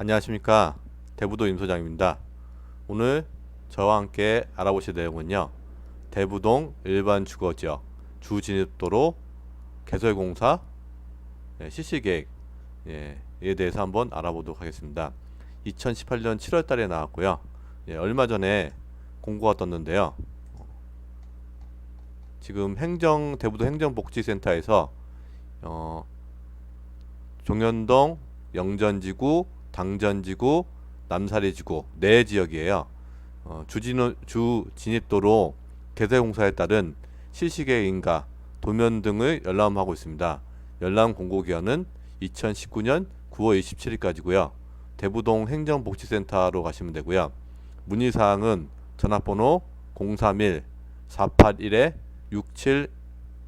안녕하십니까 대부도 임소장입니다. 오늘 저와 함께 알아보실 내용은요. 대부동 일반 주거지역 주진입도로 개설공사 예, 실시계획 예, 에 대해서 한번 알아보도록 하겠습니다. 2018년 7월 달에 나왔고요. 예, 얼마 전에 공고가 떴는데요. 지금 행정 대부도 행정복지센터에서 어, 종현동 영전지구, 당전지구, 남사리지구 네 지역이에요. 어, 주진우, 주 진입도로 개설공사에 따른 실시계 인가, 도면 등을 열람하고 있습니다. 열람 공고기한은 2019년 9월 27일까지고요. 대부동 행정복지센터로 가시면 되고요. 문의사항은 전화번호 031 481에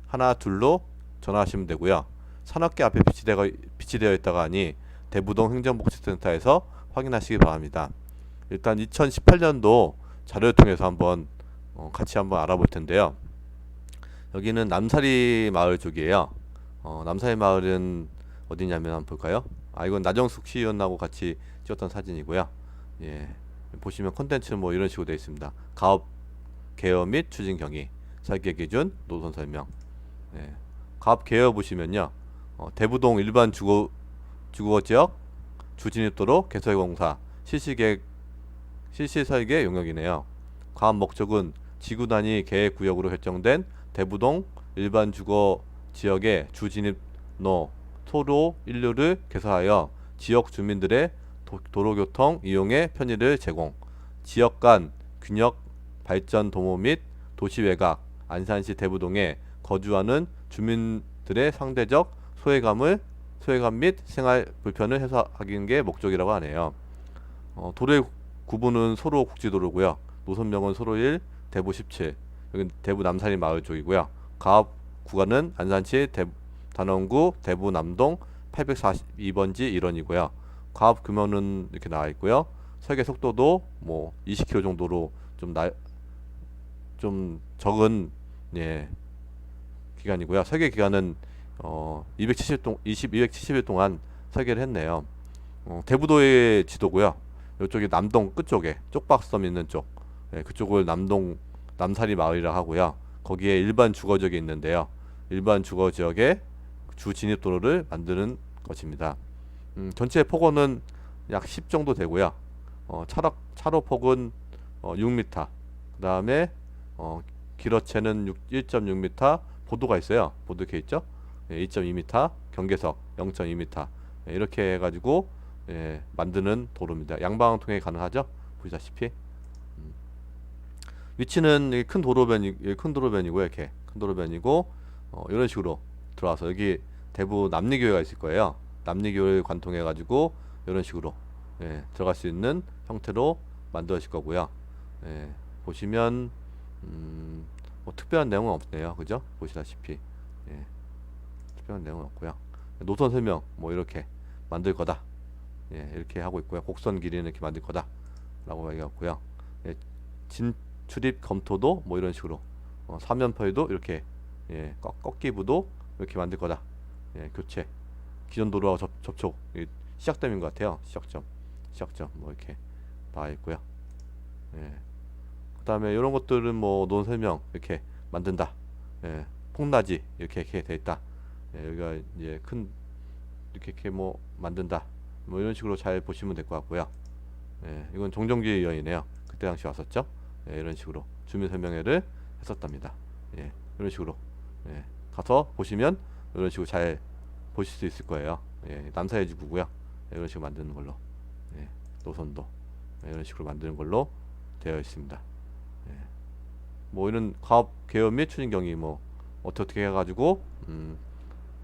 6712로 전화하시면 되고요. 산업계 앞에 비치되어, 비치되어 있다가 하니 대부동 행정복지센터에서 확인하시기 바랍니다. 일단 2018년도 자료를 통해서 한번 어, 같이 한번 알아볼 텐데요. 여기는 남사리 마을 쪽이에요. 어, 남사리 마을은 어디냐면 한번 볼까요? 아 이건 나정숙 시의원하고 같이 찍었던 사진이고요. 예, 보시면 콘텐츠 뭐 이런 식으로 되어 있습니다. 가업 개요 및 추진 경위, 설계 기준, 노선 설명. 예, 가업 개요 보시면요. 어, 대부동 일반 주거 주거 지역 주진입도로 개설 공사 실시 계획 실시 설계 용역이네요. 가업 목적은 지구 단위 계획 구역으로 결정된 대부동 일반 주거 지역의 주진입 로 토로 인류를 개설하여 지역 주민들의 도, 도로교통 이용의 편의를 제공, 지역 간 균역 발전 도모 및 도시 외곽 안산시 대부동에 거주하는 주민들의 상대적 소외감을 소외감 및 생활 불편을 해소하기는 게 목적이라고 하네요. 어, 도로의 구분은 소로 국지도로고요. 노선명은 소로 1, 대부 17. 여기 대부 남산이 마을 쪽이고요. 가업 구간은 안산시 대, 단원구 대부 남동 842번지 1원이고요. 가업 규모는 이렇게 나와 있고요. 설계 속도도 뭐 20km 정도로 좀 나, 좀 적은 예 기간이고요. 설계 기간은 어 270동 20 270일 동안 설계를 했네요. 어, 대부도의 지도고요. 이쪽이 남동 끝쪽에 쪽박섬 있는 쪽 예, 그쪽을 남동 남사리 마을이라 하고요. 거기에 일반 주거 지역이 있는데요. 일반 주거 지역에 주 진입 도로를 만드는 것입니다. 음, 전체 폭원은 약 10 정도 되고요. 어, 차로 차로 폭은 어, 6m. 그 다음에 어, 길어체는 6, 1.6m. 보도가 있어요. 보도 이렇게 있죠? 예, 2.2m. 경계석 0.2m. 예, 이렇게 해가지고 예, 만드는 도로입니다. 양방향 통해 가능하죠? 보시다시피 음. 위치는 이큰 도로변이 이큰 도로변이고요. 이렇게 큰 도로변이고 어, 이런 식으로 들어와서 여기 대부 남리교회가 있을 거예요. 남리교회를 관통해 가지고 이런 식으로 예, 들어갈 수 있는 형태로 만들어질 거고요. 예, 보시면 음, 뭐 특별한 내용은 없네요. 그죠? 보시다시피 예, 특별한 내용은 없고요. 노선 설명 뭐 이렇게 만들 거다. 예, 이렇게 하고 있고요. 곡선 길이는 이렇게 만들 거다라고 얘기하고요. 예, 진출입 검토도 뭐 이런 식으로 어, 사면포에도 이렇게 예, 꺾, 꺾기부도 이렇게 만들 거다. 예, 교체 기존 도로와 접, 접촉 이 시작점인 것 같아요. 시작점, 시작점 뭐 이렇게 나와 있고요. 예, 그 다음에 이런 것들은 뭐 논 설명 이렇게 만든다. 예, 폭낮이 이렇게 이렇게 돼 있다. 예, 여기가 이제 큰 이렇게 이렇게 뭐 만든다. 뭐 이런 식으로 잘 보시면 될 것 같고요. 예, 이건 종정기 의원이네요. 그때 당시 왔었죠. 예, 이런 식으로 주민 설명회를 했었답니다. 예, 이런 식으로 예, 가서 보시면 이런 식으로 잘 보실 수 있을 거예요. 예, 남사의 지구고요. 예, 이런 식으로 만드는 걸로 예, 노선도 예, 이런 식으로 만드는 걸로 되어 있습니다. 예, 뭐 이런 가업 개업 및 추진 경위 뭐 어떻게 해가지고 음,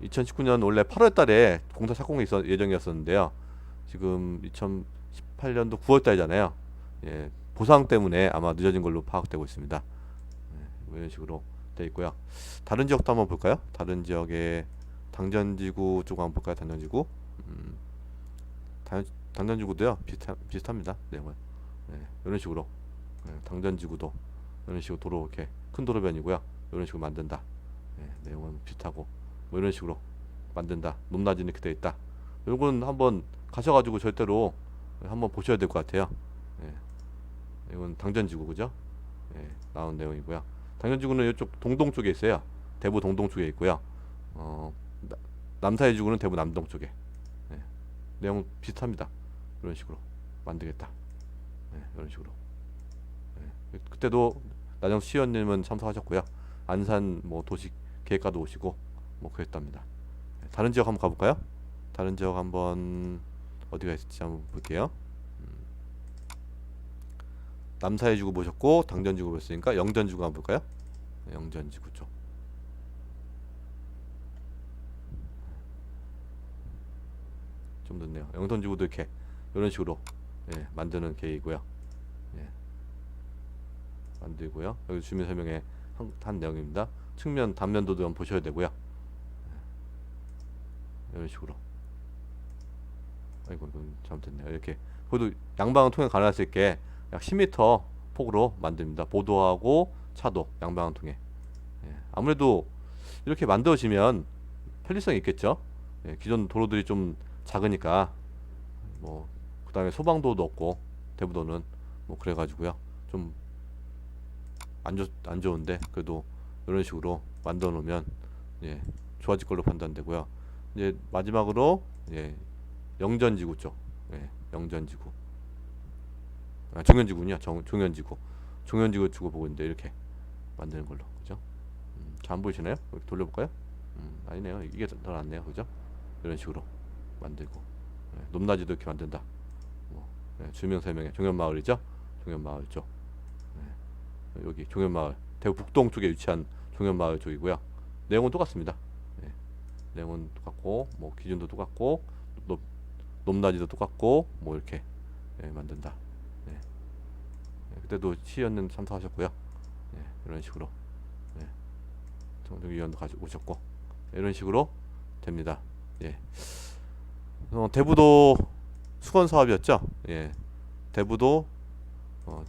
2019년 원래 8월 달에 공사 착공이 있었 예정이었었는데요. 지금 2018년도 9월 달이잖아요. 예, 보상 때문에 아마 늦어진 걸로 파악되고 있습니다. 예, 뭐 이런 식으로 되어 있고요. 다른 지역도 한번 볼까요? 다른 지역의 당전지구 쪽 한번 볼까요? 당전지구. 음, 당, 당전지구도요. 비슷하, 비슷합니다. 내용은. 예, 이런 식으로. 예, 당전지구도 이런 식으로 도로 이렇게 큰 도로변이고요. 이런 식으로 만든다. 예, 내용은 비슷하고 뭐 이런 식으로 만든다. 높낮이 이렇게 되어 있다. 요건 한번 가셔가지고 절대로 한번 보셔야 될 것 같아요. 예. 이건 당전지구 그죠? 예, 나온 내용이고요. 당전지구는 이쪽 동동 쪽에 있어요. 대부 동동 쪽에 있고요. 어, 나- 남사의 지구는 대부 남동 쪽에. 예. 내용 비슷합니다. 이런 식으로 만들겠다. 예, 이런 식으로. 예. 그때도 나정 시연님은 참석하셨고요. 안산 뭐 도시 계획가도 오시고 뭐 그랬답니다. 예, 다른 지역 한번 가볼까요? 다른 지역 한번 어디가 있을지 한번 볼게요. 음. 지구 보셨고 당전지구 보셨으니까 영전지구 한번 볼까요? 네, 영전지구 쪽. 좀 늦네요. 영전지구도 이렇게 이런 식으로 예, 만드는 계획이고요. 예. 만들고요. 여기 주민 설명에 한, 한 내용입니다. 측면 단면도도 한번 보셔야 되고요. 예. 이런 식으로. 아이고 이건 잘못됐네요. 이렇게 그래도 양방향 통행 가능할 수 있게 약 10m 폭으로 만듭니다. 보도하고 차도 양방향 통행. 예, 아무래도 이렇게 만들어지면 편리성이 있겠죠. 예, 기존 도로들이 좀 작으니까 뭐 그 다음에 소방도도 없고 대부도는 뭐 그래가지고요. 좀 안 좋, 안 좋은데 그래도 이런 식으로 만들어 놓으면 예, 좋아질 걸로 판단되고요. 이제 마지막으로 예, 영전지구 쪽, 예, 영전지구. 아, 종현지구군요. 정, 종현지구. 종현지구 주고 보고 있는데 이렇게 만드는 걸로, 그죠? 음, 잘안 보이시나요? 돌려볼까요? 음, 아니네요. 이게 더, 더 낫네요, 그죠? 이런 식으로 만들고, 예, 높낮이도 이렇게 만든다. 뭐, 예, 주명 설명에 종현마을이죠? 종현마을 쪽. 예, 여기 종현마을, 대구 북동 쪽에 위치한 종현마을 쪽이고요. 내용은 똑같습니다. 예, 내용은 똑같고, 뭐 기준도 똑같고, 높, 높낮이도 똑같고 뭐 이렇게 예, 만든다. 예. 예, 그때도 시연은 참석하셨고요. 예, 이런 식으로 예. 정동 위원도 가지고 오셨고 이런 식으로 됩니다. 예. 어, 대부도 수건 사업이었죠. 예. 대부도 어,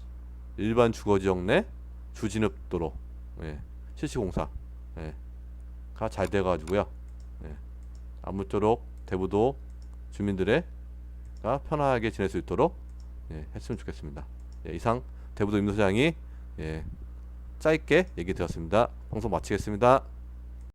일반 주거 지역 내 주진읍도로 예. 실시공사 예. 가잘 돼가지고요. 예. 아무쪼록 대부도 주민들의 가 편하게 지낼 수 있도록 예, 했으면 좋겠습니다. 예, 이상 대부도 임소장이 예, 짧게 얘기 드렸습니다. 방송 마치겠습니다.